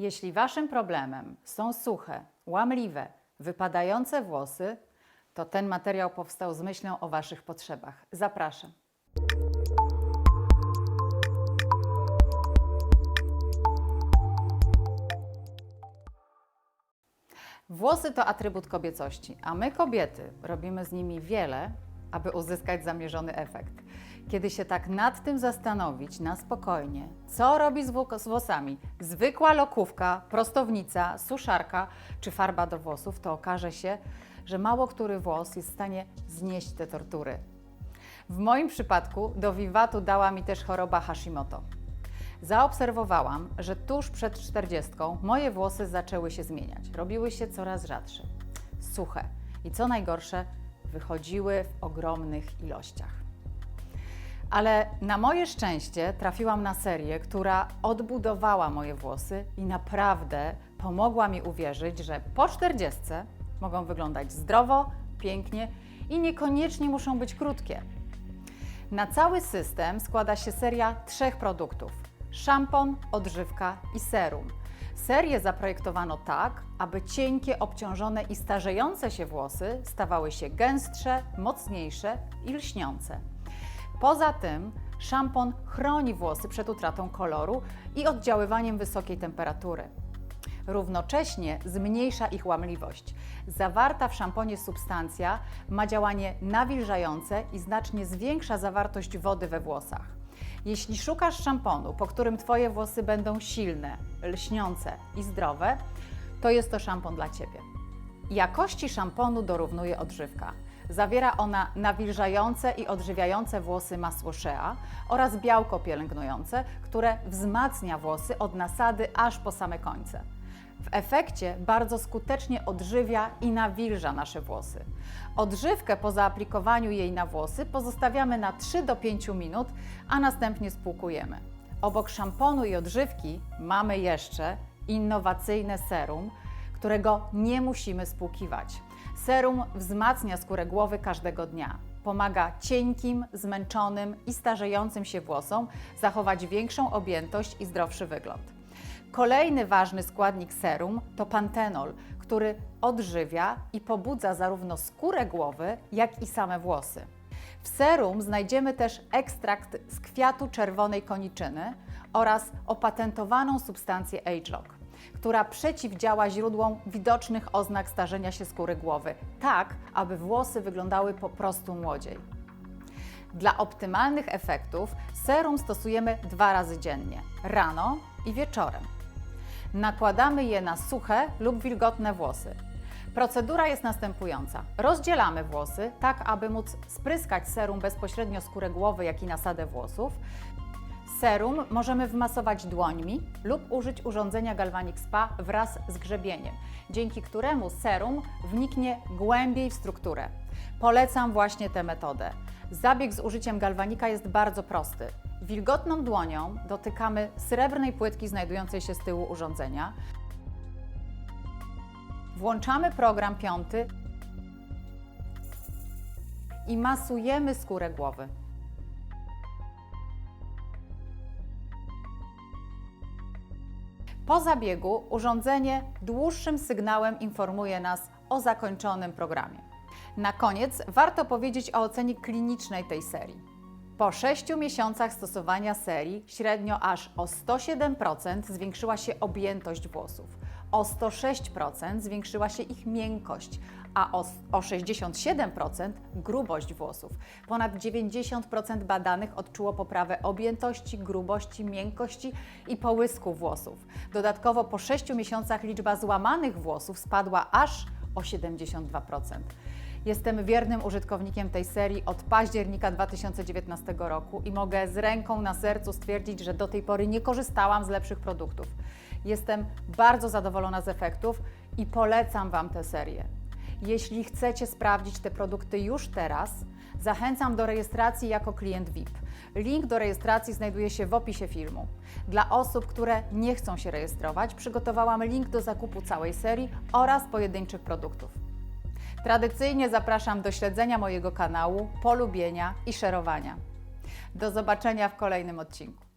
Jeśli Waszym problemem są suche, łamliwe, wypadające włosy, to ten materiał powstał z myślą o Waszych potrzebach. Zapraszam. Włosy to atrybut kobiecości, a my kobiety robimy z nimi wiele, aby uzyskać zamierzony efekt. Kiedy się tak nad tym zastanowić na spokojnie, co robi z, wło- z włosami zwykła lokówka, prostownica, suszarka czy farba do włosów, to okaże się, że mało który włos jest w stanie znieść te tortury. W moim przypadku do wiwatu dała mi też choroba Hashimoto. Zaobserwowałam, że tuż przed 40 moje włosy zaczęły się zmieniać. Robiły się coraz rzadsze, suche i co najgorsze, wychodziły w ogromnych ilościach. Ale na moje szczęście trafiłam na serię, która odbudowała moje włosy i naprawdę pomogła mi uwierzyć, że po 40 mogą wyglądać zdrowo, pięknie i niekoniecznie muszą być krótkie. Na cały system składa się seria trzech produktów: szampon, odżywka i serum. Serię zaprojektowano tak, aby cienkie, obciążone i starzejące się włosy stawały się gęstsze, mocniejsze i lśniące. Poza tym szampon chroni włosy przed utratą koloru i oddziaływaniem wysokiej temperatury. Równocześnie zmniejsza ich łamliwość. Zawarta w szamponie substancja ma działanie nawilżające i znacznie zwiększa zawartość wody we włosach. Jeśli szukasz szamponu, po którym Twoje włosy będą silne, lśniące i zdrowe, to jest to szampon dla Ciebie. Jakości szamponu dorównuje odżywka. Zawiera ona nawilżające i odżywiające włosy masło shea oraz białko pielęgnujące, które wzmacnia włosy od nasady aż po same końce. W efekcie bardzo skutecznie odżywia i nawilża nasze włosy. Odżywkę po zaaplikowaniu jej na włosy pozostawiamy na 3 do 5 minut, a następnie spłukujemy. Obok szamponu i odżywki mamy jeszcze innowacyjne serum, którego nie musimy spłukiwać. Serum wzmacnia skórę głowy każdego dnia. Pomaga cienkim, zmęczonym i starzejącym się włosom zachować większą objętość i zdrowszy wygląd. Kolejny ważny składnik serum to pantenol, który odżywia i pobudza zarówno skórę głowy, jak i same włosy. W serum znajdziemy też ekstrakt z kwiatu czerwonej koniczyny oraz opatentowaną substancję AgeLock, która przeciwdziała źródłom widocznych oznak starzenia się skóry głowy, tak aby włosy wyglądały po prostu młodziej. Dla optymalnych efektów serum stosujemy dwa razy dziennie, rano i wieczorem. Nakładamy je na suche lub wilgotne włosy. Procedura jest następująca. Rozdzielamy włosy, tak aby móc spryskać serum bezpośrednio skórę głowy, jak i nasadę włosów. Serum możemy wmasować dłońmi lub użyć urządzenia Galvanic Spa wraz z grzebieniem, dzięki któremu serum wniknie głębiej w strukturę. Polecam właśnie tę metodę. Zabieg z użyciem galwanika jest bardzo prosty. Wilgotną dłonią dotykamy srebrnej płytki znajdującej się z tyłu urządzenia. Włączamy program piąty i masujemy skórę głowy. Po zabiegu urządzenie dłuższym sygnałem informuje nas o zakończonym programie. Na koniec warto powiedzieć o ocenie klinicznej tej serii. Po 6 miesiącach stosowania serii średnio aż o 107% zwiększyła się objętość włosów, o 106% zwiększyła się ich miękkość, a o, o 67% grubość włosów. Ponad 90% badanych odczuło poprawę objętości, grubości, miękkości i połysku włosów. Dodatkowo po 6 miesiącach liczba złamanych włosów spadła aż o 72%. Jestem wiernym użytkownikiem tej serii od października 2019 roku i mogę z ręką na sercu stwierdzić, że do tej pory nie korzystałam z lepszych produktów. Jestem bardzo zadowolona z efektów i polecam Wam tę serię. Jeśli chcecie sprawdzić te produkty już teraz, zachęcam do rejestracji jako klient VIP. Link do rejestracji znajduje się w opisie filmu. Dla osób, które nie chcą się rejestrować, przygotowałam link do zakupu całej serii oraz pojedynczych produktów. Tradycyjnie zapraszam do śledzenia mojego kanału, polubienia i szerowania. Do zobaczenia w kolejnym odcinku.